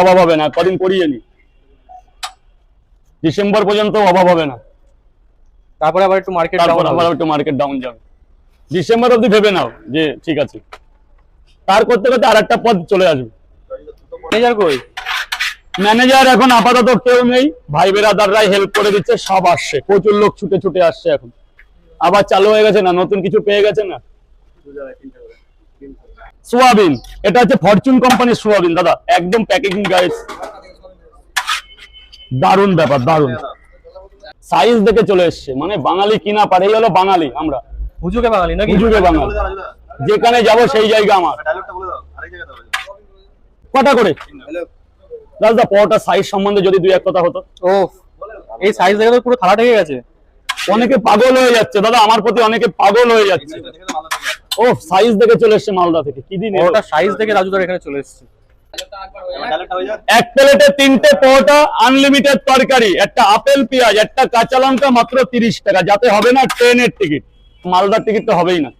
অভাব হবে না কদিন করিয়ে নি। ডিসেম্বর পর্যন্ত অভাব হবে না। তারপরে আবার একটু মার্কেট তারপর আবার একটু মার্কেট ডাউন যাবে। ডিসেম্বর অব্দি ভেবে নাও যে ঠিক আছে। তার করতে করতে আর একটা পদ চলে আসবে। ম্যানেজার কই? ম্যানেজার এখন আপাতত কেউ নেই। ভাই বেরাদাররাই হেল্প করে দিচ্ছে সব আসছে। প্রচুর লোক ছুটে ছুটে আসছে এখন। আবার চালু হয়ে গেছে না? নতুন কিছু পেয়ে গেছে না? সোয়াবিন। এটা হচ্ছে ফরচুন কোম্পানির সোয়াবিন দাদা। একদম প্যাকেজিং গাইস দারুণ ব্যাপার দারুণ। সাইজ দেখে চলে এসছে। মানে বাঙালি কিনা পারে এই হলো বাঙালি আমরা। হুজুকে বাঙালি নাকি? হুজুগে বাঙালি। যেখানে যাব সেই জায়গা আমার। কটা করে? দাদা পরোটা সাইজ সম্বন্ধে যদি দুই এক কথা হতো। ও এই সাইজ দেখে তো পুরো থালা ঢেকে গেছে। অনেকে পাগল হয়ে যাচ্ছে। দাদা আমার প্রতি অনেকে পাগল হয়ে যাচ্ছে। ও সাইজ দেখে চলে এসছে মালদা থেকে। কি দিন ওটা সাইজ দেখে রাজুদার এখানে চলে এসেছে। এক প্লেটে তিনটে পরোটা আনলিমিটেড তরকারি একটা আপেল পেঁয়াজ একটা কাঁচা লঙ্কা মাত্র তিরিশ টাকা। যাতে হবে না ট্রেনের টিকিট। মালদার টিকিট তো হবেই না।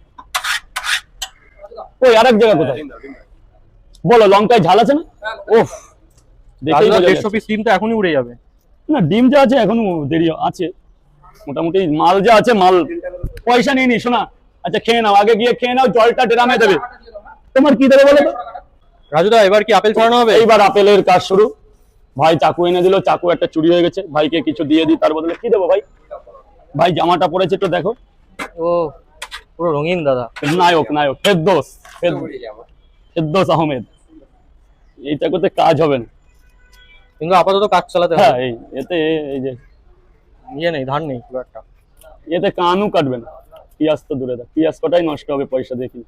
ওই আরেক জায়গা কোথায়? বলো লঙ্কায় ঝাল আছে না? ওফ দেড়শো পিস ডিম তো এখনই উড়ে যাবে। না ডিম যা আছে এখনও দেরি আছে। মোটামুটি মাল যা আছে মাল। পয়সা নিয়ে নি শোনা। আচ্ছা খেয়ে নাও আগে গিয়ে খেয়ে নাও জলটা ড্রামে দেবে। তোমার কি দেবে বলো তো? রাজুদা এবার কি আপেল ছড়ানো হবে? এইবার আপেলের কাজ শুরু। ভাই চাকু এনে দিল চাকু একটা চুরি হয়ে গেছে। ভাইকে কিছু দিয়ে দিই তার বদলে কি দেবো ভাই? ভাই জামাটা পরেছে একটু দেখো। ও পুরো রঙিন দাদা। নায়ক নায়ক ফেরদোস ফের- ফেরদোস আহমেদ। এইটা করতে কাজ হবে না। কিন্তু আপাতত কাজ চালাতে হ্যাঁ হবে এই এতে এই যে ইয়ে নেই ধার নেই একটা। এতে কানও কাটবে না। পিয়াজ তো দূরে থাক পিয়াজ কটাই নষ্ট হবে পয়সা দেখি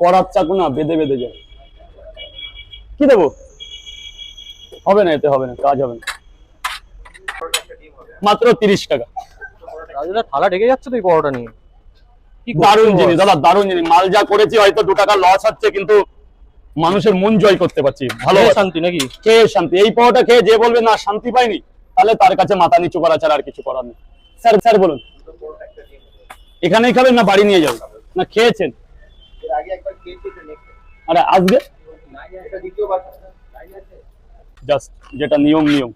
করার চাকু না বেঁধে বেঁধে যায়। কি দেবো? হবে না এতে হবে না কাজ হবে না। মাত্র তিরিশ টাকা। রাজুদা থালা ঢেকে যাচ্ছে তো এই পরোটা নিয়ে। কি দারুণ জিনিস দাদা দারুণ জিনিস। মাল যা করেছি হয়তো দু টাকা লস হচ্ছে কিন্তু মানুষের মন জয় করতে পারছি। ভালো শান্তি নাকি? খেয়ে শান্তি। এই পাওয়াটা খেয়ে যে বলবে না শান্তি পাইনি তাহলে তার কাছে মাথা নিচু করা ছাড়া আর কিছু করার নেই। স্যার স্যার বলুন। এখানেই খাবেন না বাড়ি নিয়ে যাবেন? না খেয়েছেন? আরে আজকে? জাস্ট যেটা নিয়ম নিয়ম।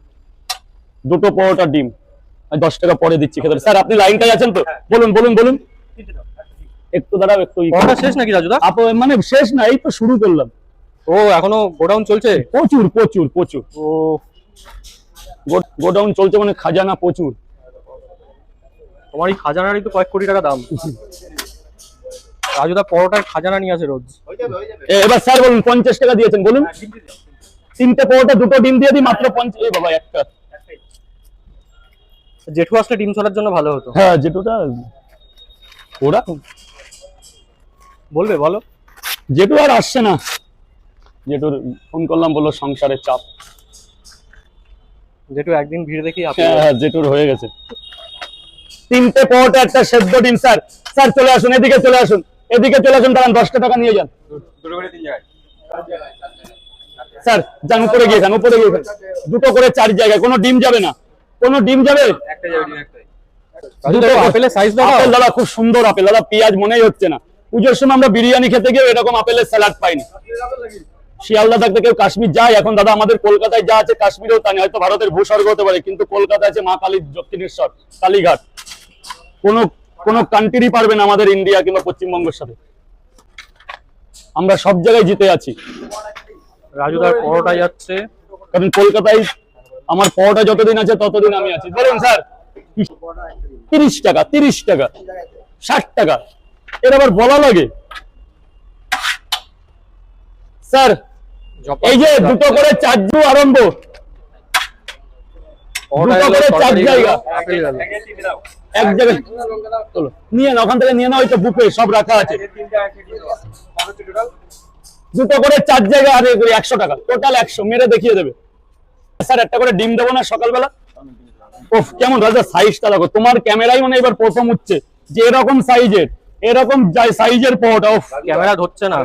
দুটো পরোটা ডিম। দশ টাকা পরে দিচ্ছি খেতে। স্যার আপনি লাইনটাই আছেন তো? বলুন বলুন বলুন। একটু দাঁড়াও একটু শেষ নাকি রাজুদা? আপ- মানে শেষ না এই তো শুরু করলাম। ও এখনও গোডাউন চলছে? প্রচুর প্রচুর প্রচুর। ও। গোডাউন চলছে মানে খাজানা প্রচুর। তোমার এই খাজানারই তো কয়েক কোটি টাকা দাম। রাজুদা পরোটার খাজানা নিয়ে আসে রোজ। এবার স্যার বলুন পঞ্চাশ টাকা দিয়েছেন বলুন। তিনটে পরোটা দুটো ডিম দিয়ে দিই মাত্র পঞ্চাশ। এই বাবা একটা। জেঠু আসলে ডিম ছড়ার জন্য ভালো হতো। হ্যাঁ যেটুটা ওরা বলবে বলো। যেটু আর আসছে না। যেটুর ফোন করলাম বলল সংসারের চাপ। জেঠু একদিন ভিড় দেখি আপনি হ্যাঁ হ্যাঁ, জেঠুর হয়ে গেছে। তিনটে পরোটা একটা সেদ্ধ ডিম স্যার। স্যার চলে আসুন এদিকে চলে আসুন। এদিকে চলে আসুন দাঁড়ান দশটা টাকা নিয়ে যান। স্যার যান উপরে গিয়ে খান উপরে গিয়ে দুটো করে চার জায়গায় কোনো ডিম যাবে না। কোনো ডিম যাবে? দাদা খুব সুন্দর আপেল। দাদা পেঁয়াজ মনেই হচ্ছে না। পুজোর সময় আমরা বিরিয়ানি খেতে গিয়ে এরকম আপেলের স্যালাড পাইনি। শিয়ালদা থাকতে কেউ কাশ্মীর যায়? এখন দাদা আমাদের কলকাতায় যা আছে কাশ্মীরেও তা নেই। হয়তো ভারতের ভূস্বর্গ হতে পারে কিন্তু কলকাতা আছে মা কালী দক্ষিণেশ্বর কালীঘাট। কোনো কোনো কান্ট্রি পারবে না আমাদের ইন্ডিয়া কিংবা পশ্চিমবঙ্গের সাথে। আমরা সব জায়গায় জিতে আছি। রাজুদার পরোটা যাচ্ছে। কারণ কলকাতায় আমার পরোটা যতদিন আছে ততদিন আমি আছি। বলুন স্যার তিরিশ টাকা তিরিশ টাকা ষাট টাকা। এর আবার বলা লাগে। স্যার এই যে দুটো করে চারজু আরম্ভ। দুটো করে চার জায়গা। এক জায়গায় চলো নিয়ে না ওখান থেকে নিয়ে না হয়তো বুফে সব রাখা আছে। দুটো করে চার জায়গা আর একশো টাকা। টোটাল একশো মেরে দেখিয়ে দেবে। স্যার একটা করে ডিম দেবো না সকালবেলা? ওফ কেমন রাজা সাইজটা দেখো। তোমার ক্যামেরাই মানে এবার প্রথম উঠছে যে এরকম সাইজের এরকম সাইজের পরোটা ওফ। ক্যামেরা ধরছে না।